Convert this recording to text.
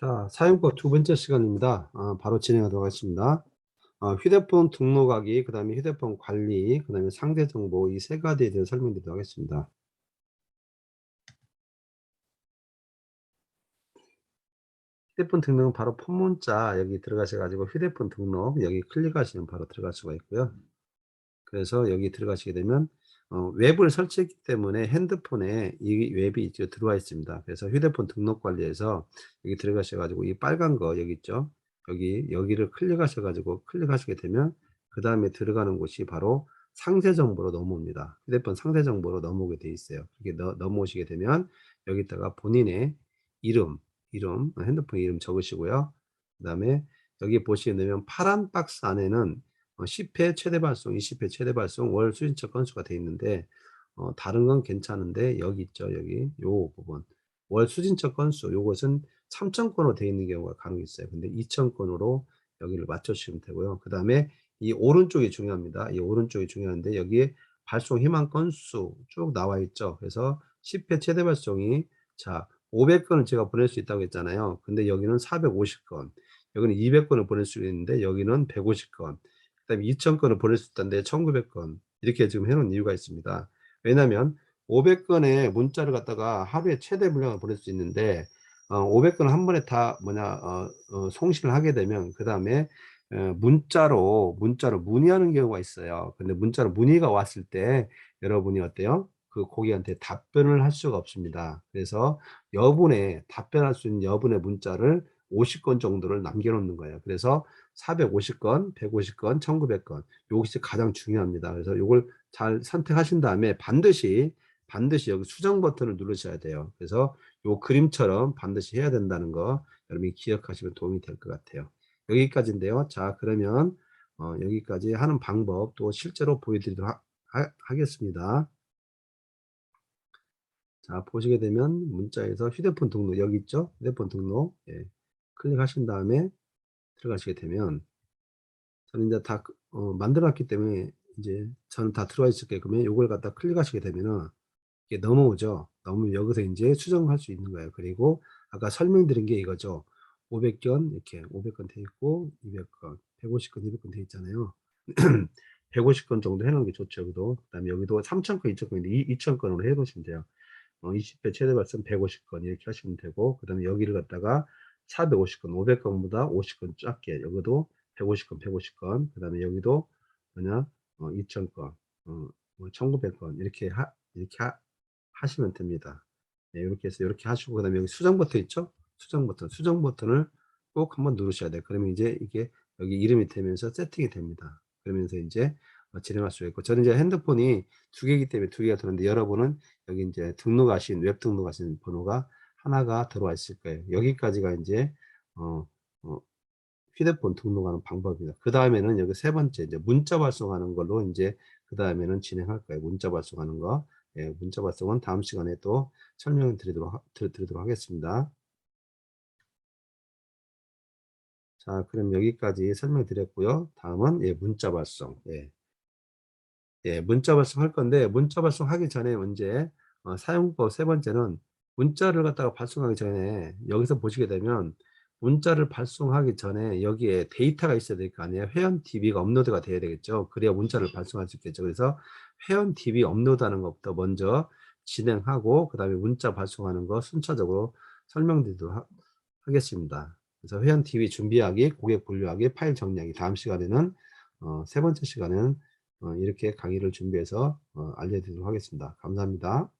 자, 사용법 두 번째 시간입니다. 아, 바로 진행하도록 하겠습니다. 아, 휴대폰 등록하기, 그 다음에 휴대폰 관리, 그 다음에 상대 정보 이 세 가지에 대해서 설명드리도록 하겠습니다. 휴대폰 등록은 바로 폰문자 여기 들어가셔가지고 휴대폰 등록 여기 클릭하시면 바로 들어갈 수가 있고요. 그래서 여기 들어가시게 되면 어, 웹을 설치했기 때문에 핸드폰에 이 웹이 들어와 있습니다. 그래서 휴대폰 등록 관리에서 여기 들어가셔가지고 이 빨간 거 여기 있죠. 여기 여기를 클릭하셔가지고 클릭하시게 되면 그 다음에 들어가는 곳이 바로 상세 정보로 넘어옵니다. 휴대폰 상세 정보로 넘어오게 돼 있어요. 이렇게 넘- 넘어오시게 되면 여기다가 본인의 이름, 이름, 핸드폰 이름 적으시고요. 그 다음에 여기 보시게 되면 파란 박스 안에는 어, 10회 최대 발송, 20회 최대 발송, 월 수신처 건수가 돼 있는데 어, 다른 건 괜찮은데 여기 있죠, 여기 요 부분 월 수신처 건수 요것은 3,000건으로 되어 있는 경우가 간혹 있어요. 근데 2,000건으로 여기를 맞춰주시면 되고요. 그 다음에 이 오른쪽이 중요합니다. 이 오른쪽이 중요한데 여기에 발송 희망 건수 쭉 나와 있죠. 그래서 10회 최대 발송이 자 500건을 제가 보낼 수 있다고 했잖아요. 근데 여기는 450건, 여기는 200건을 보낼 수 있는데 여기는 150건, 그다음에 2,000건을 보낼 수 있다는데 1,900건 이렇게 지금 해놓은 이유가 있습니다. 왜냐하면 500건의 문자를 갖다가 하루에 최대 물량을 보낼 수 있는데 어, 500건을 한 번에 다 뭐냐 어, 어, 송신을 하게 되면 그 다음에 어, 문자로 문자로 문의하는 경우가 있어요. 근데 문자로 문의가 왔을 때 여러분이 어때요? 그 고객한테 답변을 할 수가 없습니다. 그래서 여분의 답변할 수 있는 여분의 문자를 50건 정도를 남겨놓는 거예요. 그래서 450건, 150건, 1900건 이것이 가장 중요합니다. 그래서 이걸 잘 선택하신 다음에 반드시 반드시 여기 수정 버튼을 누르셔야 돼요. 그래서 요 그림처럼 반드시 해야 된다는 거 여러분이 기억하시면 도움이 될 것 같아요. 여기까지인데요. 자 그러면 어, 여기까지 하는 방법 또 실제로 보여드리도록 하, 하, 하겠습니다. 자 보시게 되면 문자에서 휴대폰 등록 여기 있죠 휴대폰 등록 예. 클릭하신 다음에 들어가시게 되면 저는 이제 다 어, 만들었기 때문에 이제 저는 다 들어와 있을게끔 요걸 갖다 클릭하시게 되면은 이게 넘어오죠. 넘으면 여기서 이제 수정할 수 있는 거예요. 그리고 아까 설명드린 게 이거죠. 500건 이렇게 500건 돼 있고 200건 150건 200건 돼 있잖아요. 150건 정도 해놓은 게 좋죠 여기도. 그 다음에 여기도 3,000건 2,000건인데 2,000건으로 해 놓으시면 돼요. 어, 20회 최대 발송 150건 이렇게 하시면 되고 그 다음에 여기를 갖다가 450건 500건보다 50건 작게 여기도 150건 150건 그 다음에 여기도 뭐냐 어, 2000건 어, 뭐 1900건 이렇게 하, 이렇게 하, 시면 됩니다. 네, 이렇게 해서 이렇게 하시고 그 다음에 여기 수정 버튼 있죠? 수정 버튼. 수정 버튼을 꼭 한번 누르셔야 돼요. 그러면 이제 이게 여기 이름이 되면서 세팅이 됩니다. 그러면서 이제 어, 진행할 수 있고 저는 이제 핸드폰이 두 개이기 때문에 두 개가 들었는데 여러분은 여기 이제 등록하신 웹 등록하신 번호가 하나가 들어와 있을 거예요. 여기까지가 이제 어, 어, 휴대폰 등록하는 방법입니다. 그 다음에는 여기 세 번째 이제 문자 발송하는 걸로 이제 그 다음에는 진행할 거예요. 문자 발송하는 거. 예, 문자 발송은 다음 시간에 또 설명을 드리도록, 하- 드- 드리도록 하겠습니다. 자, 그럼 여기까지 설명드렸고요. 다음은 예, 문자 발송. 예. 예, 문자 발송할 건데 문자 발송하기 전에 언제 어, 사용법 세 번째는 문자를 갖다가 발송하기 전에 여기서 보시게 되면 문자를 발송하기 전에 여기에 데이터가 있어야 될 거 아니에요. 회원 TV가 업로드가 돼야 되겠죠. 그래야 문자를 발송할 수 있겠죠. 그래서 회원 TV 업로드하는 것부터 먼저 진행하고 그 다음에 문자 발송하는 거 순차적으로 설명드리도록 하, 하겠습니다. 그래서 회원 TV 준비하기, 고객 분류하기, 파일 정리하기 다음 시간에는 어, 세 번째 시간은 어, 이렇게 강의를 준비해서 어, 알려드리도록 하겠습니다. 감사합니다.